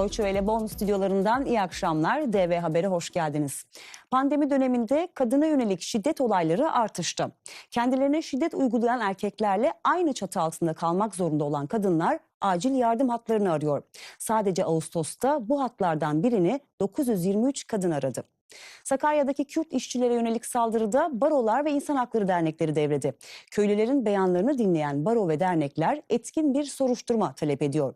Deutsche Welle Bonn stüdyolarından iyi akşamlar. DV Haber'e hoş geldiniz. Pandemi döneminde kadına yönelik şiddet olayları artıştı. Kendilerine şiddet uygulayan erkeklerle aynı çatı altında kalmak zorunda olan kadınlar acil yardım hatlarını arıyor. Sadece Ağustos'ta bu hatlardan birini 923 kadın aradı. Sakarya'daki Kürt işçilere yönelik saldırıda barolar ve insan hakları dernekleri devrede. Köylülerin beyanlarını dinleyen baro ve dernekler etkin bir soruşturma talep ediyor.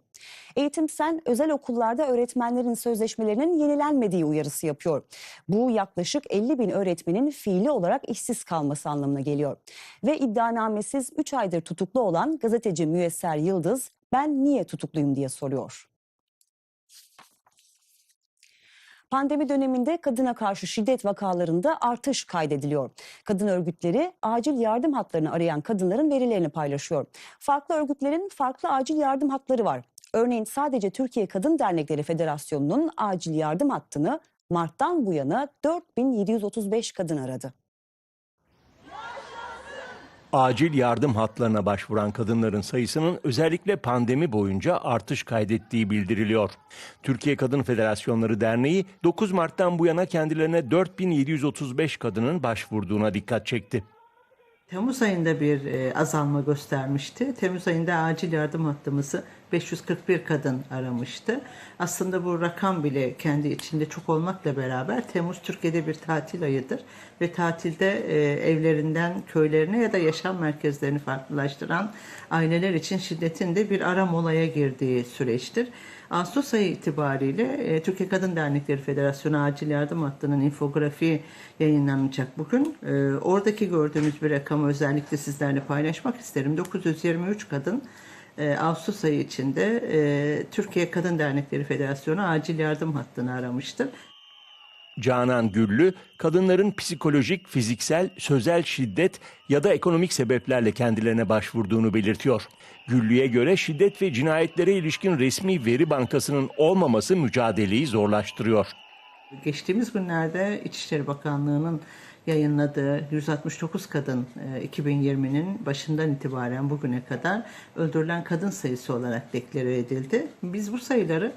Eğitim Sen özel okullarda öğretmenlerin sözleşmelerinin yenilenmediği uyarısı yapıyor. Bu yaklaşık 50 bin öğretmenin fiili olarak işsiz kalması anlamına geliyor. Ve iddianamesiz 3 aydır tutuklu olan gazeteci Müyesser Yıldız ben niye tutukluyum diye soruyor. Pandemi döneminde kadına karşı şiddet vakalarında artış kaydediliyor. Kadın örgütleri acil yardım hatlarını arayan kadınların verilerini paylaşıyor. Farklı örgütlerin farklı acil yardım hatları var. Örneğin sadece Türkiye Kadın Dernekleri Federasyonu'nun acil yardım hattını Mart'tan bu yana 4735 kadın aradı. Acil yardım hatlarına başvuran kadınların sayısının özellikle pandemi boyunca artış kaydettiği bildiriliyor. Türkiye Kadın Federasyonları Derneği 9 Mart'tan bu yana kendilerine 4735 kadının başvurduğuna dikkat çekti. Temmuz ayında bir e, azalma göstermişti. Temmuz ayında acil yardım hattımızı 541 kadın aramıştı. Aslında bu rakam bile kendi içinde çok olmakla beraber Temmuz Türkiye'de bir tatil ayıdır ve tatilde e, evlerinden köylerine ya da yaşam merkezlerini farklılaştıran aileler için şiddetin de bir ara molaya girdiği süreçtir. Ağustos ayı itibariyle e, Türkiye Kadın Dernekleri Federasyonu Acil Yardım Hattı'nın infografiği yayınlanacak bugün. E, oradaki gördüğümüz bir rakamı özellikle sizlerle paylaşmak isterim. 923 kadın e, Ağustos ayı içinde e, Türkiye Kadın Dernekleri Federasyonu Acil Yardım Hattı'nı aramıştır. Canan Güllü, kadınların psikolojik, fiziksel, sözel şiddet ya da ekonomik sebeplerle kendilerine başvurduğunu belirtiyor. Güllü'ye göre şiddet ve cinayetlere ilişkin resmi veri bankasının olmaması mücadeleyi zorlaştırıyor. Geçtiğimiz günlerde İçişleri Bakanlığı'nın yayınladığı 169 kadın e, 2020'nin başından itibaren bugüne kadar öldürülen kadın sayısı olarak deklare edildi. Biz bu sayıları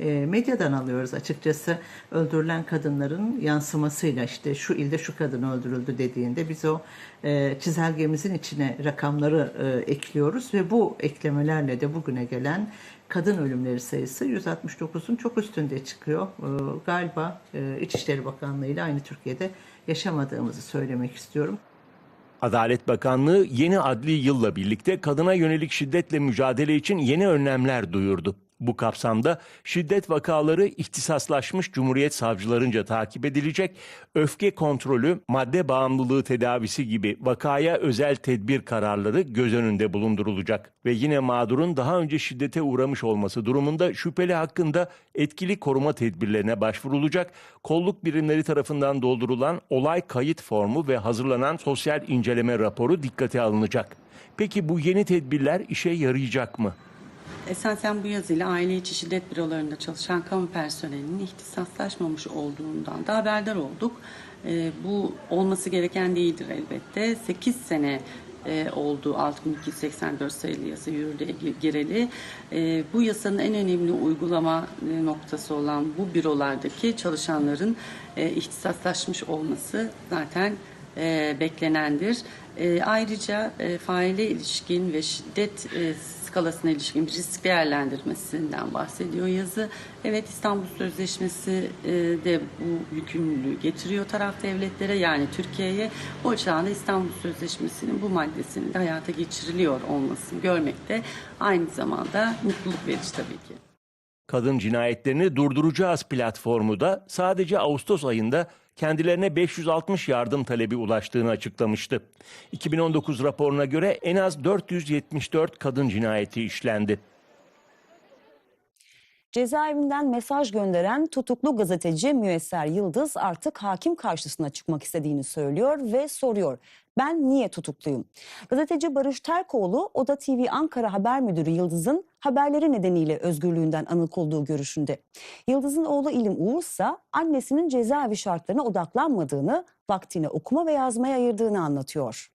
e, medyadan alıyoruz açıkçası öldürülen kadınların yansımasıyla işte şu ilde şu kadın öldürüldü dediğinde biz o e, çizelgemizin içine rakamları e, ekliyoruz ve bu eklemelerle de bugüne gelen kadın ölümleri sayısı 169'un çok üstünde çıkıyor. E, galiba e, İçişleri Bakanlığı ile aynı Türkiye'de yaşamadığımızı söylemek istiyorum. Adalet Bakanlığı yeni adli yılla birlikte kadına yönelik şiddetle mücadele için yeni önlemler duyurdu. Bu kapsamda şiddet vakaları ihtisaslaşmış Cumhuriyet savcılarınca takip edilecek, öfke kontrolü, madde bağımlılığı tedavisi gibi vakaya özel tedbir kararları göz önünde bulundurulacak. Ve yine mağdurun daha önce şiddete uğramış olması durumunda şüpheli hakkında etkili koruma tedbirlerine başvurulacak, kolluk birimleri tarafından doldurulan olay kayıt formu ve hazırlanan sosyal inceleme raporu dikkate alınacak. Peki bu yeni tedbirler işe yarayacak mı? Esasen bu yazıyla aile içi şiddet bürolarında çalışan kamu personelinin ihtisaslaşmamış olduğundan da haberdar olduk. E, bu olması gereken değildir elbette. 8 sene e, oldu 6284 sayılı yasa yürürlüğe gireli. E, bu yasanın en önemli uygulama e, noktası olan bu bürolardaki çalışanların e, ihtisaslaşmış olması zaten e, beklenendir. E, ayrıca e, faile ilişkin ve şiddet e, skalasına ilişkin bir risk değerlendirmesinden bahsediyor yazı. Evet İstanbul Sözleşmesi e, de bu yükümlülüğü getiriyor taraf devletlere yani Türkiye'ye. O açıdan da İstanbul Sözleşmesi'nin bu maddesinin de hayata geçiriliyor olmasını görmek de aynı zamanda mutluluk verici tabii ki. Kadın cinayetlerini durduracağız platformu da sadece Ağustos ayında kendilerine 560 yardım talebi ulaştığını açıklamıştı. 2019 raporuna göre en az 474 kadın cinayeti işlendi. Cezaevinden mesaj gönderen tutuklu gazeteci Müesser Yıldız artık hakim karşısına çıkmak istediğini söylüyor ve soruyor. Ben niye tutukluyum? Gazeteci Barış Terkoğlu Oda TV Ankara Haber Müdürü Yıldız'ın haberleri nedeniyle özgürlüğünden anık olduğu görüşünde. Yıldız'ın oğlu İlim Uğur ise annesinin cezaevi şartlarına odaklanmadığını, vaktini okuma ve yazmaya ayırdığını anlatıyor.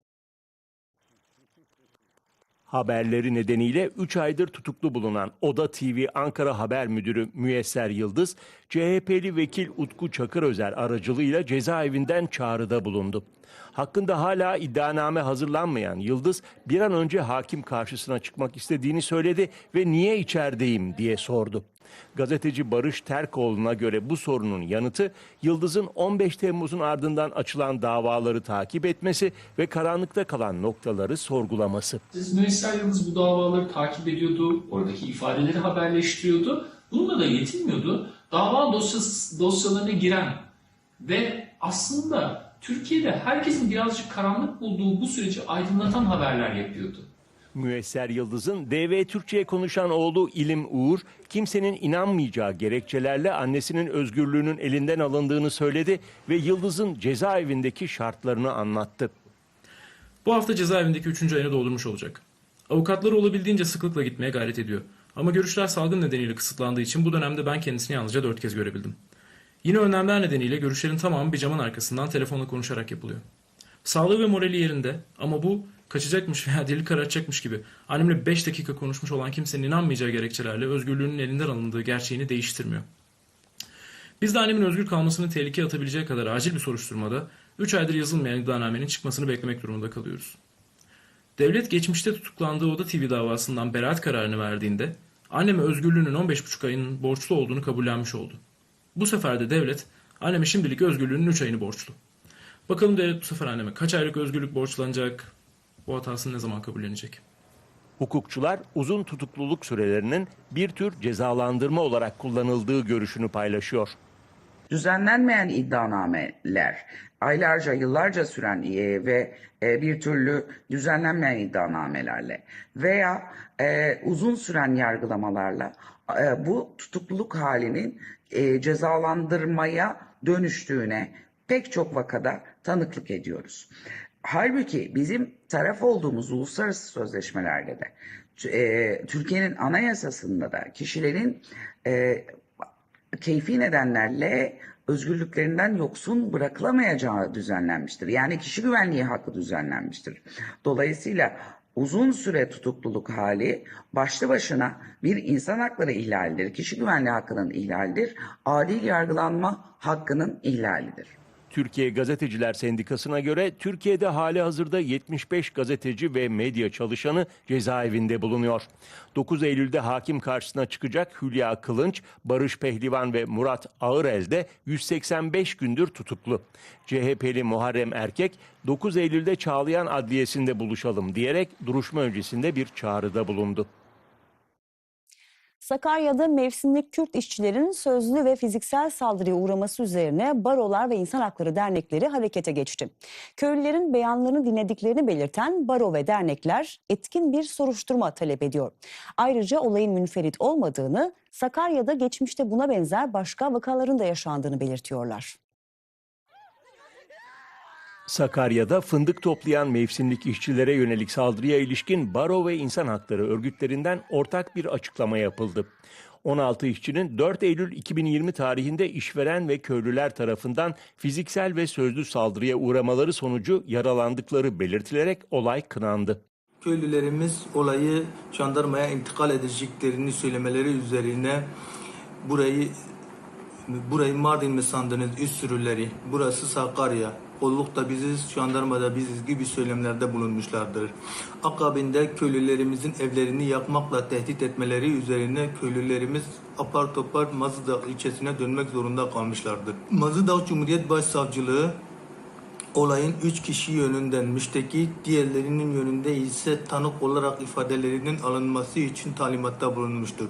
Haberleri nedeniyle 3 aydır tutuklu bulunan Oda TV Ankara Haber Müdürü Müyesser Yıldız, CHP'li vekil Utku Çakırözer aracılığıyla cezaevinden çağrıda bulundu. Hakkında hala iddianame hazırlanmayan Yıldız bir an önce hakim karşısına çıkmak istediğini söyledi ve niye içerideyim diye sordu. Gazeteci Barış Terkoğlu'na göre bu sorunun yanıtı Yıldız'ın 15 Temmuz'un ardından açılan davaları takip etmesi ve karanlıkta kalan noktaları sorgulaması. Siz Müesser Yıldız bu davaları takip ediyordu, oradaki ifadeleri haberleştiriyordu. Bununla da yetinmiyordu. Dava dosyası, dosyalarına giren ve aslında Türkiye'de herkesin birazcık karanlık bulduğu bu süreci aydınlatan haberler yapıyordu. Müesser Yıldız'ın DV Türkçe'ye konuşan oğlu İlim Uğur, kimsenin inanmayacağı gerekçelerle annesinin özgürlüğünün elinden alındığını söyledi ve Yıldız'ın cezaevindeki şartlarını anlattı. Bu hafta cezaevindeki 3. ayını doldurmuş olacak. Avukatları olabildiğince sıklıkla gitmeye gayret ediyor. Ama görüşler salgın nedeniyle kısıtlandığı için bu dönemde ben kendisini yalnızca 4 kez görebildim. Yine önlemler nedeniyle görüşlerin tamamı bir camın arkasından telefonla konuşarak yapılıyor. Sağlığı ve morali yerinde ama bu kaçacakmış veya deli karartacakmış gibi annemle 5 dakika konuşmuş olan kimsenin inanmayacağı gerekçelerle özgürlüğünün elinden alındığı gerçeğini değiştirmiyor. Biz de annemin özgür kalmasını tehlikeye atabileceği kadar acil bir soruşturmada 3 aydır yazılmayan iddianamenin çıkmasını beklemek durumunda kalıyoruz. Devlet geçmişte tutuklandığı Oda TV davasından beraat kararını verdiğinde anneme özgürlüğünün 15,5 ayının borçlu olduğunu kabullenmiş oldu. Bu sefer de devlet anneme şimdilik özgürlüğünün 3 ayını borçlu. Bakalım devlet bu sefer anneme kaç aylık özgürlük borçlanacak, bu hatasını ne zaman kabullenecek? Hukukçular uzun tutukluluk sürelerinin bir tür cezalandırma olarak kullanıldığı görüşünü paylaşıyor. düzenlenmeyen iddianameler, aylarca, yıllarca süren e, ve e, bir türlü düzenlenmeyen iddianamelerle veya e, uzun süren yargılamalarla e, bu tutukluluk halinin e, cezalandırmaya dönüştüğüne pek çok vakada tanıklık ediyoruz. Halbuki bizim taraf olduğumuz uluslararası sözleşmelerde de e, Türkiye'nin anayasasında da kişilerin e, keyfi nedenlerle özgürlüklerinden yoksun bırakılamayacağı düzenlenmiştir. Yani kişi güvenliği hakkı düzenlenmiştir. Dolayısıyla uzun süre tutukluluk hali başlı başına bir insan hakları ihlalidir. Kişi güvenliği hakkının ihlalidir. Adil yargılanma hakkının ihlalidir. Türkiye Gazeteciler Sendikası'na göre Türkiye'de hali hazırda 75 gazeteci ve medya çalışanı cezaevinde bulunuyor. 9 Eylül'de hakim karşısına çıkacak Hülya Kılınç, Barış Pehlivan ve Murat Ağırel de 185 gündür tutuklu. CHP'li Muharrem Erkek 9 Eylül'de Çağlayan Adliyesi'nde buluşalım diyerek duruşma öncesinde bir çağrıda bulundu. Sakarya'da mevsimlik Kürt işçilerin sözlü ve fiziksel saldırıya uğraması üzerine Barolar ve İnsan Hakları Dernekleri harekete geçti. Köylülerin beyanlarını dinlediklerini belirten baro ve dernekler etkin bir soruşturma talep ediyor. Ayrıca olayın münferit olmadığını, Sakarya'da geçmişte buna benzer başka vakaların da yaşandığını belirtiyorlar. Sakarya'da fındık toplayan mevsimlik işçilere yönelik saldırıya ilişkin baro ve insan hakları örgütlerinden ortak bir açıklama yapıldı. 16 işçinin 4 Eylül 2020 tarihinde işveren ve köylüler tarafından fiziksel ve sözlü saldırıya uğramaları sonucu yaralandıkları belirtilerek olay kınandı. Köylülerimiz olayı jandarmaya intikal edeceklerini söylemeleri üzerine burayı burayı Mardin mi sandınız üst sürüleri burası Sakarya kollukta biziz jandarmada biziz gibi söylemlerde bulunmuşlardır. Akabinde köylülerimizin evlerini yakmakla tehdit etmeleri üzerine köylülerimiz apar topar Mazıdağ ilçesine dönmek zorunda kalmışlardır. Mazıdağ Cumhuriyet Başsavcılığı Olayın üç kişi yönünden müşteki, diğerlerinin yönünde ise tanık olarak ifadelerinin alınması için talimatta bulunmuştur.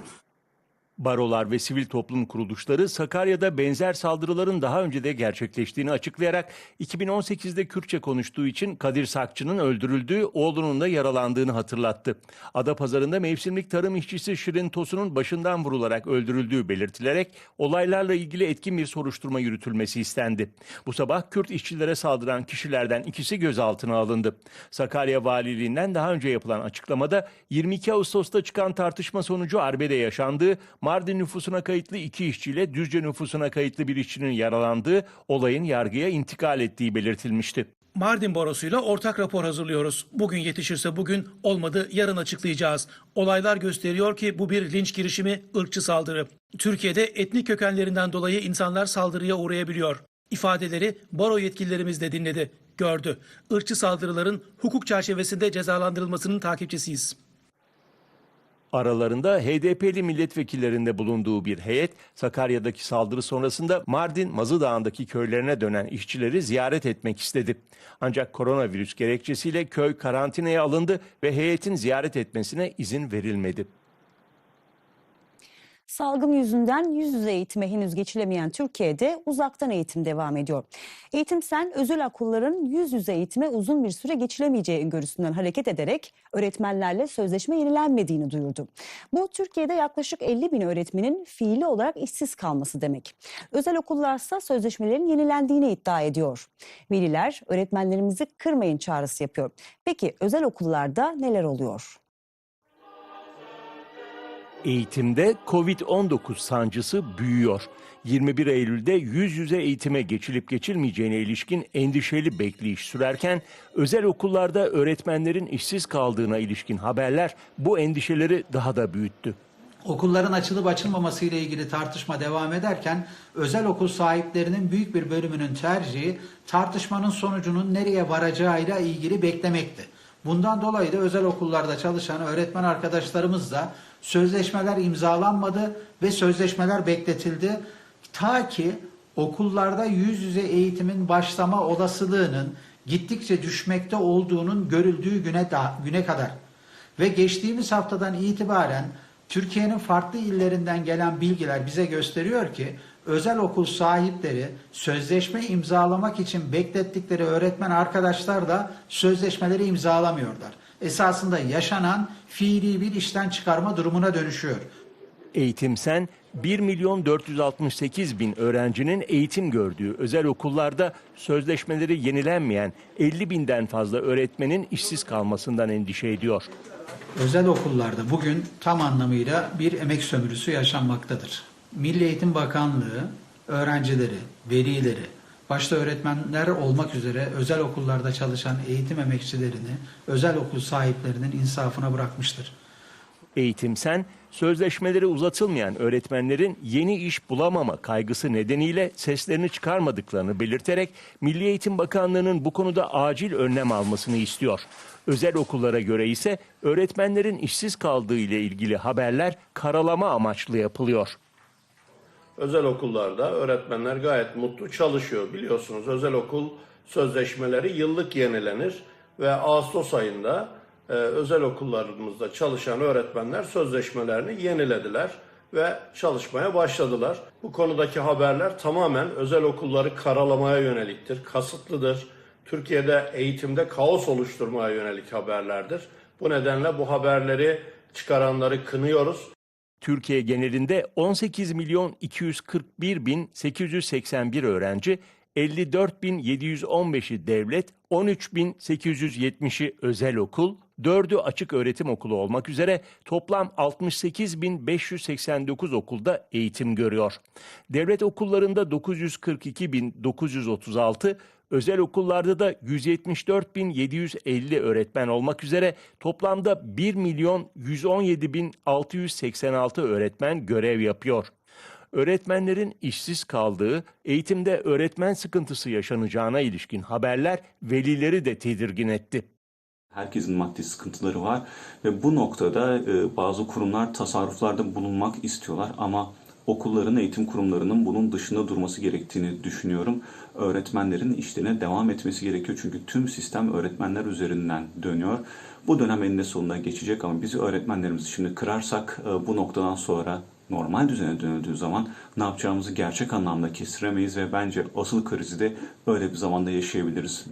Barolar ve sivil toplum kuruluşları Sakarya'da benzer saldırıların daha önce de gerçekleştiğini açıklayarak 2018'de Kürtçe konuştuğu için Kadir Sakçı'nın öldürüldüğü, oğlunun da yaralandığını hatırlattı. Adapazarı'nda mevsimlik tarım işçisi Şirin Tosun'un başından vurularak öldürüldüğü belirtilerek olaylarla ilgili etkin bir soruşturma yürütülmesi istendi. Bu sabah Kürt işçilere saldıran kişilerden ikisi gözaltına alındı. Sakarya Valiliğinden daha önce yapılan açıklamada 22 Ağustos'ta çıkan tartışma sonucu arbede yaşandığı, Mardin nüfusuna kayıtlı iki işçiyle Düzce nüfusuna kayıtlı bir işçinin yaralandığı, olayın yargıya intikal ettiği belirtilmişti. Mardin Borosu'yla ortak rapor hazırlıyoruz. Bugün yetişirse bugün, olmadı yarın açıklayacağız. Olaylar gösteriyor ki bu bir linç girişimi, ırkçı saldırı. Türkiye'de etnik kökenlerinden dolayı insanlar saldırıya uğrayabiliyor. İfadeleri baro yetkililerimiz de dinledi, gördü. Irkçı saldırıların hukuk çerçevesinde cezalandırılmasının takipçisiyiz. Aralarında HDP'li milletvekillerinde bulunduğu bir heyet Sakarya'daki saldırı sonrasında Mardin Mazı Dağı'ndaki köylerine dönen işçileri ziyaret etmek istedi. Ancak koronavirüs gerekçesiyle köy karantinaya alındı ve heyetin ziyaret etmesine izin verilmedi. Salgın yüzünden yüz yüze eğitime henüz geçilemeyen Türkiye'de uzaktan eğitim devam ediyor. Eğitim Sen özel okulların yüz yüze eğitime uzun bir süre geçilemeyeceği öngörüsünden hareket ederek öğretmenlerle sözleşme yenilenmediğini duyurdu. Bu Türkiye'de yaklaşık 50 bin öğretmenin fiili olarak işsiz kalması demek. Özel okullarsa sözleşmelerin yenilendiğini iddia ediyor. Veliler öğretmenlerimizi kırmayın çağrısı yapıyor. Peki özel okullarda neler oluyor? Eğitimde Covid-19 sancısı büyüyor. 21 Eylül'de yüz yüze eğitime geçilip geçilmeyeceğine ilişkin endişeli bekleyiş sürerken özel okullarda öğretmenlerin işsiz kaldığına ilişkin haberler bu endişeleri daha da büyüttü. Okulların açılıp açılmaması ile ilgili tartışma devam ederken özel okul sahiplerinin büyük bir bölümünün tercihi tartışmanın sonucunun nereye varacağıyla ilgili beklemekti. Bundan dolayı da özel okullarda çalışan öğretmen arkadaşlarımızla sözleşmeler imzalanmadı ve sözleşmeler bekletildi. Ta ki okullarda yüz yüze eğitimin başlama olasılığının gittikçe düşmekte olduğunun görüldüğü güne, da, güne kadar. Ve geçtiğimiz haftadan itibaren Türkiye'nin farklı illerinden gelen bilgiler bize gösteriyor ki özel okul sahipleri sözleşme imzalamak için beklettikleri öğretmen arkadaşlar da sözleşmeleri imzalamıyorlar. Esasında yaşanan fiili bir işten çıkarma durumuna dönüşüyor. Eğitim Sen 1 milyon 468 bin öğrencinin eğitim gördüğü özel okullarda sözleşmeleri yenilenmeyen 50 binden fazla öğretmenin işsiz kalmasından endişe ediyor. Özel okullarda bugün tam anlamıyla bir emek sömürüsü yaşanmaktadır. Milli Eğitim Bakanlığı öğrencileri, velileri, başta öğretmenler olmak üzere özel okullarda çalışan eğitim emekçilerini, özel okul sahiplerinin insafına bırakmıştır. Eğitim Sen sözleşmeleri uzatılmayan öğretmenlerin yeni iş bulamama kaygısı nedeniyle seslerini çıkarmadıklarını belirterek Milli Eğitim Bakanlığı'nın bu konuda acil önlem almasını istiyor. Özel okullara göre ise öğretmenlerin işsiz kaldığı ile ilgili haberler karalama amaçlı yapılıyor. Özel okullarda öğretmenler gayet mutlu çalışıyor. Biliyorsunuz özel okul sözleşmeleri yıllık yenilenir ve Ağustos ayında e, özel okullarımızda çalışan öğretmenler sözleşmelerini yenilediler ve çalışmaya başladılar. Bu konudaki haberler tamamen özel okulları karalamaya yöneliktir, kasıtlıdır. Türkiye'de eğitimde kaos oluşturmaya yönelik haberlerdir. Bu nedenle bu haberleri çıkaranları kınıyoruz. Türkiye genelinde 18 milyon 241 bin 881 öğrenci, 54 bin 715'i devlet, 13 bin 870'i özel okul, 4'ü açık öğretim okulu olmak üzere toplam 68 bin 589 okulda eğitim görüyor. Devlet okullarında 942 bin 936, özel okullarda da 174 bin 750 öğretmen olmak üzere toplamda 1 milyon 117 bin 686 öğretmen görev yapıyor. Öğretmenlerin işsiz kaldığı, eğitimde öğretmen sıkıntısı yaşanacağına ilişkin haberler velileri de tedirgin etti. Herkesin maddi sıkıntıları var ve bu noktada e, bazı kurumlar tasarruflarda bulunmak istiyorlar ama okulların, eğitim kurumlarının bunun dışında durması gerektiğini düşünüyorum. Öğretmenlerin işlerine devam etmesi gerekiyor çünkü tüm sistem öğretmenler üzerinden dönüyor. Bu dönem eninde sonunda geçecek ama biz öğretmenlerimizi şimdi kırarsak e, bu noktadan sonra normal düzene dönüldüğü zaman ne yapacağımızı gerçek anlamda kestiremeyiz ve bence asıl krizi de öyle bir zamanda yaşayabiliriz.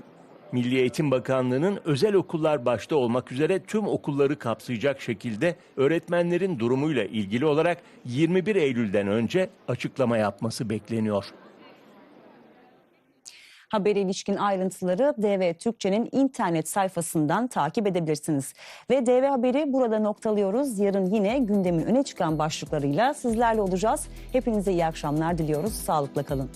Milli Eğitim Bakanlığı'nın özel okullar başta olmak üzere tüm okulları kapsayacak şekilde öğretmenlerin durumuyla ilgili olarak 21 Eylül'den önce açıklama yapması bekleniyor. Habere ilişkin ayrıntıları DV Türkçe'nin internet sayfasından takip edebilirsiniz. Ve DV Haber'i burada noktalıyoruz. Yarın yine gündemin öne çıkan başlıklarıyla sizlerle olacağız. Hepinize iyi akşamlar diliyoruz. Sağlıkla kalın.